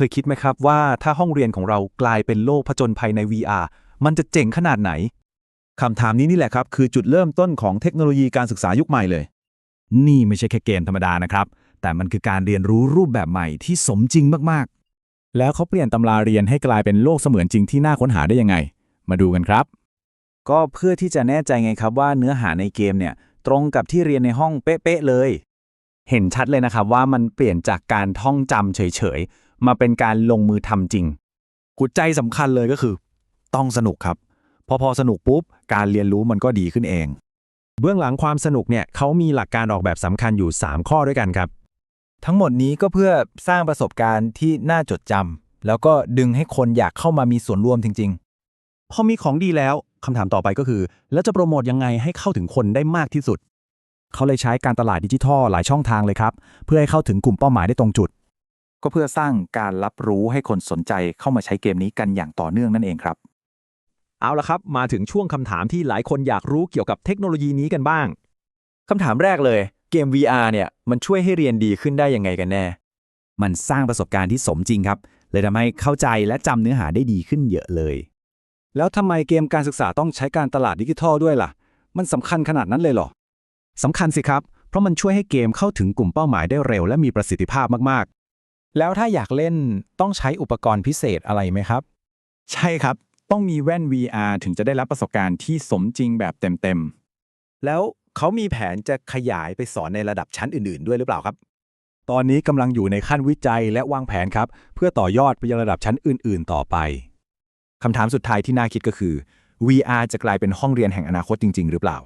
เคยคิดไหมครับว่าถ้าห้องเรียนของเรากลายเป็นโลกผจญภัยใน VR มันจะเจ๋งขนาดไหน คำถามนี้นี่แหละครับ คือจุดเริ่มต้นของเทคโนโลยีการศึกษายุคใหม่เลย นี่ไม่ใช่แค่เกมธรรมดานะครับ แต่มันคือการเรียนรู้รูปแบบใหม่ที่สมจริงมากๆ แล้วเขาเปลี่ยนตำราเรียนให้กลายเป็นโลกเสมือนจริงที่น่าค้นหาได้ยังไง มาดูกันครับ ก็เพื่อที่จะแน่ใจไงครับว่าเนื้อหาในเกมเนี่ยตรงกับที่เรียนในห้องเป๊ะๆเลย เห็นชัดเลยนะครับว่ามันเปลี่ยนจากการท่องจำเฉยๆ มาเป็นการลงมือทำจริงกุญใจสำคัญเลยก็คือ ต้องสนุกครับ พอพอสนุกปุ๊บ การเรียนรู้มันก็ดีขึ้นเอง เบื้องหลังความสนุกเนี่ยเขามีหลักการออกแบบสำคัญอยู่ 3 ข้อด้วยกันครับ ทั้งหมดนี้ก็เพื่อสร้างประสบการณ์ที่น่าจดจำแล้วก็ดึงให้คนอยากเข้ามามีส่วนร่วมจริง ๆ พอมีของดีแล้วคำถามต่อไปก็คือ แล้วจะโปรโมทยังไงให้เข้าถึงคนได้มากที่สุดเขาเลยใช้การตลาดดิจิทัลหลายช่องทางเลยครับ เพื่อให้เข้าถึงกลุ่มเป้าหมายได้ตรงจุด ก็เพื่อสร้างการรับรู้ให้คนสนใจเข้ามาใช้เกมนี้กันอย่างต่อเนื่องนั่นเองครับ เอาละครับ มาถึงช่วงคำถามที่หลายคนอยากรู้เกี่ยวกับเทคโนโลยีนี้กันบ้างๆคำถามแรกเลย เกม VR เนี่ยมันช่วยให้เรียนดีขึ้นได้ยังไงกันแน่ มันสร้างประสบการณ์ที่สมจริงครับ เลยทำให้เข้าใจและจำเนื้อหาได้ดีขึ้นเยอะเลย แล้วทำไมเกมการศึกษาต้องใช้การตลาดดิจิทัลด้วยล่ะ มันสำคัญขนาดนั้นเลยเหรอสำคัญสิครับ เพราะมันช่วยให้เกมเข้าถึงกลุ่มเป้าหมายได้เร็วและมีประสิทธิภาพมาก แล้วถ้าอยากเล่นต้องใช้อุปกรณ์พิเศษอะไรไหมครับ ใช่ครับ ต้องมีแว่น VR ถึงจะได้รับประสบการณ์ที่สมจริงแบบเต็มๆ แล้วเขามีแผนจะขยายไปสอนในระดับชั้นอื่น ๆ ด้วยหรือเปล่าครับ ตอนนี้กำลังอยู่ในขั้นวิจัยและวางแผนครับ เพื่อต่อยอดไปยังระดับชั้นอื่น ๆ ต่อไปคำถามสุดท้ายที่น่าคิดก็คือ VR จะกลายเป็นห้องเรียนแห่งอนาคตจริง ๆ หรือเปล่า